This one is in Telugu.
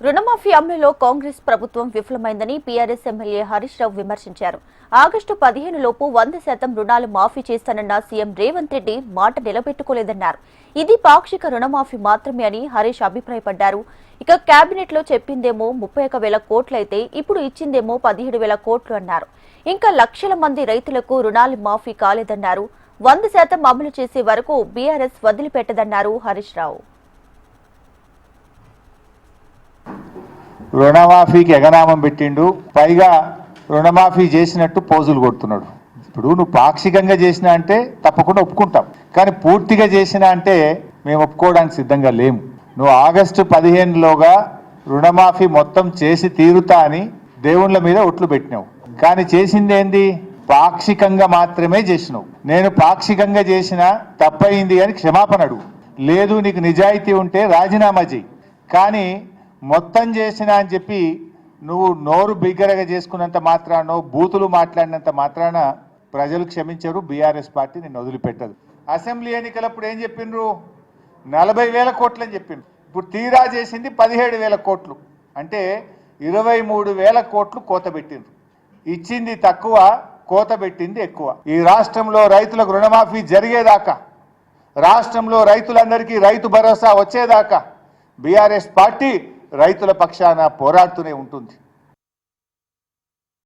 రుణమాఫీ అమలులో కాంగ్రెస్ ప్రభుత్వం విఫలమైందని పీఆర్ఎస్ ఎమ్మెల్యే హరీష్ రావు విమర్శించారు. ఆగస్టు పదిహేను లోపు వంద శాతం రుణాలు మాఫీ చేస్తానన్న సీఎం రేవంత్ రెడ్డి మాట నిలబెట్టుకోలేదన్నారు. ఇది పాక్షిక రుణమాఫీ మాత్రమే అని హరీష్ అభిప్రాయపడ్డారు. ఇక కేబినెట్లో చెప్పిందేమో ముప్పై ఒక వేల కోట్లయితే ఇప్పుడు ఇచ్చిందేమో పదిహేడు వేల కోట్లు అన్నారు. ఇంకా లక్షల మంది రైతులకు రుణాలు మాఫీ కాలేదన్నారు. వంద శాతం అమలు చేసే వరకు బీఆర్ఎస్ వదిలిపెట్టదన్నారు హరీష్ రావు. రుణమాఫీకి ఎగనామం పెట్టిండు. పైగా రుణమాఫీ చేసినట్టు పోజులు కొడుతున్నాడు. ఇప్పుడు నువ్వు పాక్షికంగా చేసినా అంటే తప్పకుండా ఒప్పుకుంటాం. కానీ పూర్తిగా చేసినా అంటే మేము ఒప్పుకోవడానికి సిద్ధంగా లేము. నువ్వు ఆగస్టు పదిహేనులోగా రుణమాఫీ మొత్తం చేసి తీరుతా అని దేవుళ్ళ మీద ఒట్లు పెట్టినావు. కానీ చేసింది ఏంది? పాక్షికంగా మాత్రమే చేసినావు. నేను పాక్షికంగా చేసిన తప్పయింది అని క్షమాపణ అడుగు. లేదు నీకు నిజాయితీ ఉంటే రాజీనామా చేయి. కానీ మొత్తం చేసిన అని చెప్పి నువ్వు నోరు బిగ్గరగా చేసుకున్నంత మాత్రాన బూతులు మాట్లాడినంత మాత్రాన ప్రజలు క్షమించరు బీఆర్ఎస్ పార్టీ నేను వదిలిపెట్టదు. అసెంబ్లీ ఎన్నికలప్పుడు ఏం చెప్పిండ్రు? నలభై వేల కోట్లు అని చెప్పిండ్రు. ఇప్పుడు తీరా చేసింది పదిహేడు వేల కోట్లు. అంటే ఇరవై మూడు వేల కోట్లు కోత పెట్టిండ్రు. ఇచ్చింది తక్కువ కోత పెట్టింది ఎక్కువ. ఈ రాష్ట్రంలో రైతులకు రుణమాఫీ జరిగేదాకా రాష్ట్రంలో రైతులందరికీ రైతు భరోసా వచ్చేదాకా బీఆర్ఎస్ పార్టీ రైతుల పక్షాన పోరాడుతూనే ఉంటుంది.